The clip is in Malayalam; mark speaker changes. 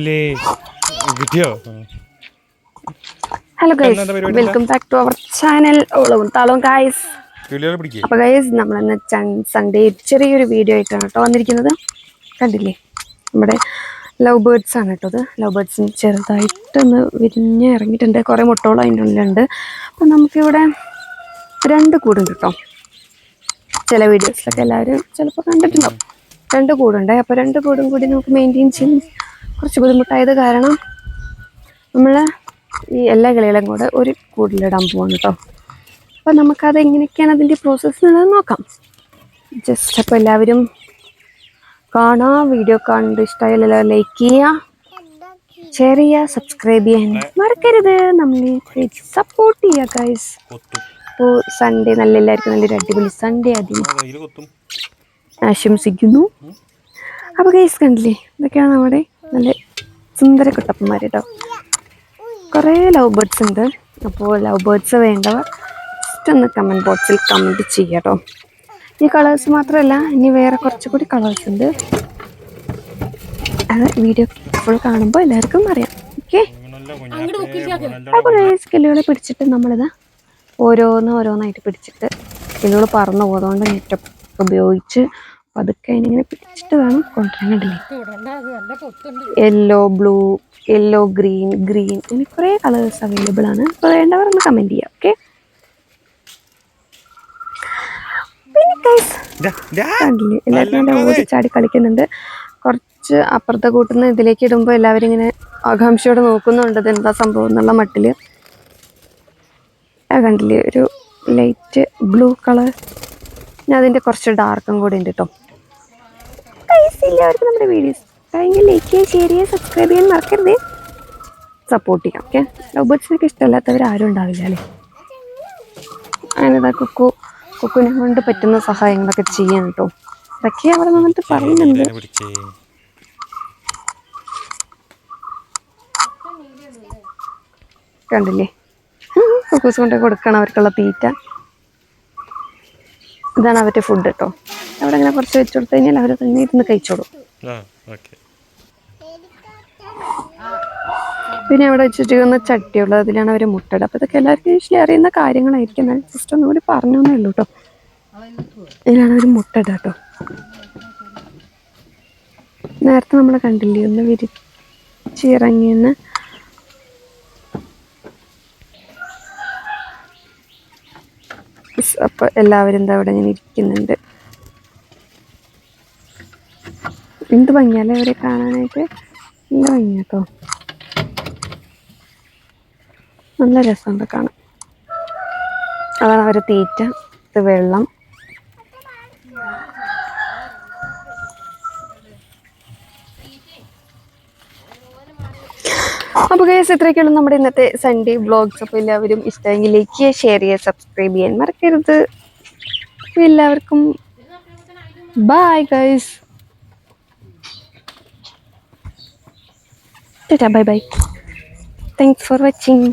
Speaker 1: കിട്ടിയോ
Speaker 2: hello guys welcome back to our channel ഓളവും താളവും ഗൈസ് അപ്പൊ ഗൈസ് നമ്മളിന്ന് സൺഡേ ചെറിയൊരു വീഡിയോ ആയിട്ടാണ് കേട്ടോ വന്നിരിക്കുന്നത്. കണ്ടില്ലേ? നമ്മുടെ ലവ് ബേർഡ്സ് ആണ് കേട്ടോ അത് ലവ് ബേർഡ്സ് ചെറുതായിട്ടൊന്ന് വിരിഞ്ഞ് ഇറങ്ങിയിട്ടുണ്ട്. കുറേ മുട്ടകളും അതിന്റെ ഉള്ളിലുണ്ട്. അപ്പോൾ നമുക്കിവിടെ രണ്ട് കൂടുണ്ട് കേട്ടോ. ചില വീഡിയോസിലൊക്കെ എല്ലാവരും ചിലപ്പോൾ കണ്ടിട്ടുണ്ടാവും. രണ്ട് കൂടുണ്ട് അപ്പോൾ രണ്ട് കൂടും കൂടി നമുക്ക് മെയിന്റെയിൻ ചെയ്യാൻ കുറച്ച് ബുദ്ധിമുട്ടായത് കാരണം നമ്മൾ ഈ എല്ലാ കിളികളും കൂടെ ഒരു കൂടിലിടാൻ പോവാണ് കേട്ടോ അപ്പോൾ നമുക്കത് എങ്ങനെയൊക്കെയാണ് അതിന്റെ പ്രോസസ്സ് എന്നുള്ളത് നോക്കാം. ജസ്റ്റ് അപ്പോൾ എല്ലാവരും കാണുക വീഡിയോ കണ്ട് ഇഷ്ടമായാലും ലൈക്ക് ചെയ്യുക ഷെയർ ചെയ്യുക സബ്സ്ക്രൈബ് ചെയ്യാൻ മറക്കരുത്. നമ്മളെ സപ്പോർട്ട് ചെയ്യുക ഗൈസ്
Speaker 1: ഓ
Speaker 2: അപ്പോൾ സൺഡേ നല്ല എല്ലാവർക്കും നല്ലൊരു അടിപൊളി സൺഡേ ആദ്യം ആശംസിക്കുന്നു. അപ്പോൾ ഗൈസ് കണ്ടില്ലേ? ഇതൊക്കെയാണ് നമ്മുടെ നല്ല സുന്ദര കുട്ടപ്പന്മാർ കേട്ടോ കുറേ ലവ് ബേർഡ്സ് ഉണ്ട്. അപ്പോൾ ലവ് ബേർഡ്സ് വേണ്ടവർ ജസ്റ്റ് ഒന്ന് കമന്റ് ബോക്സിൽ കമന്റ് ചെയ്യുക കേട്ടോ ഈ കളേഴ്സ് മാത്രമല്ല ഇനി വേറെ കുറച്ചുകൂടി കളേഴ്സ് ഉണ്ട്. അത് വീഡിയോ ഇപ്പോൾ കാണുമ്പോൾ എല്ലാവർക്കും അറിയാം. ഓക്കെ അപ്പോൾ ഗൈസ് കിളികളെ പിടിച്ചിട്ട് നമ്മളിത് ഓരോന്ന് ഓരോന്നായിട്ട് പിടിച്ചിട്ട് സ്കില്ലുകൾ പറന്നു പോകുന്നതുകൊണ്ട് നെറ്റൊക്കെ ഉപയോഗിച്ച് പതുക്കെ അതിനിങ്ങനെ പിടിച്ചിട്ട് വേണം കൊണ്ടുവരാൻ കണ്ടില്ലേ yellow blue yellow green green അങ്ങനെ കുറേ കളേഴ്സ് അവൈലബിൾ ആണ്. അപ്പോൾ വേണ്ടവർ ഒന്ന് കമന്റ് ചെയ്യാം ഓക്കെ. കണ്ടില്ലേ? എല്ലാവരും ഓടി ചാടി കളിക്കുന്നുണ്ട്. കുറച്ച് അപ്പുറത്തെ കൂട്ടുന്ന ഇതിലേക്ക് ഇടുമ്പോൾ എല്ലാവരും ഇങ്ങനെ ആകാംക്ഷയോടെ നോക്കുന്നുണ്ട് എന്താ സംഭവം എന്നുള്ള മട്ടിൽ. കണ്ടില്ലേ? ഒരു ലൈറ്റ് ബ്ലൂ കളർ ഞാൻ അതിന്റെ കുറച്ച് ഡാർക്കും കൂടി ഉണ്ട് കേട്ടോ എല്ലാവർക്കും നമ്മുടെ വീഡിയോസ് കഴിഞ്ഞ ലൈക്ക് ചെയ്യുക ഷെയർ ചെയ്യുക സബ്സ്ക്രൈബ് ചെയ്യാൻ മറക്കരുത്. സപ്പോർട്ട് ചെയ്യാം ഓക്കെ ലവ് ബേർഡ്സിനൊക്കെ ഇഷ്ടമല്ലാത്തവർ ആരും ഉണ്ടാവില്ല അല്ലേ? അങ്ങനെ കുക്കു കുക്കുവിനെ കൊണ്ട് പറ്റുന്ന സഹായങ്ങളൊക്കെ ചെയ്യാൻ കേട്ടോ ഇതൊക്കെ അവിടെ നിന്നിട്ട് പറയുന്നുണ്ട്. കണ്ടില്ലേ? കുക്കൂസ് കൊണ്ട് കൊടുക്കണം അവർക്കുള്ള തീറ്റ. ഇതാണ് അവരുടെ ഫുഡ് കേട്ടോ അവിടെ ഇങ്ങനെ കുറച്ച് വെച്ച് കൊടുത്തു കഴിഞ്ഞാൽ അവർ തന്നെ ഇരുന്ന് കഴിച്ചോളും. പിന്നെ അവിടെ വെച്ചിരിക്കുന്ന ചട്ടിയുള്ളത് അതിലാണ് അവർ മുട്ടയുടെ അപ്പോൾ ഇതൊക്കെ എല്ലാവർക്കും യൂഷ്വലി അറിയുന്ന കാര്യങ്ങളായിരിക്കും. എന്നാൽ ജസ്റ്റ് ഒന്നും കൂടി പറഞ്ഞു ഉള്ളൂ കേട്ടോ ഇതിലാണ് അവർ മുട്ടയുടെ കേട്ടോ നേരത്തെ നമ്മൾ കണ്ടില്ലേ ഒന്ന് വിരിച്ചിറങ്ങിയെന്ന് അപ്പോൾ എല്ലാവരും എന്താ അവിടെ ഞാൻ ഇരിക്കുന്നുണ്ട്. എന്ത് ഭംഗിയല്ലേ അവരെ കാണാനായിട്ട്? നല്ല ഭംഗി കേട്ടോ നല്ല രസമുണ്ട് കാണാൻ. അതാണ് അവരെ തീറ്റ. ഇത് വെള്ളം. അപ്പോൾ കേസ് ഇത്രയൊക്കെയുള്ള നമ്മുടെ ഇന്നത്തെ സൺഡേ ബ്ലോഗ്സ് അപ്പോൾ എല്ലാവരും ഇഷ്ടമെങ്കിൽ ലൈക്ക് ചെയ്യുക ഷെയർ ചെയ്യുക സബ്സ്ക്രൈബ് ചെയ്യാൻ മറക്കരുത്. എല്ലാവർക്കും bye guys bye bye thanks for watching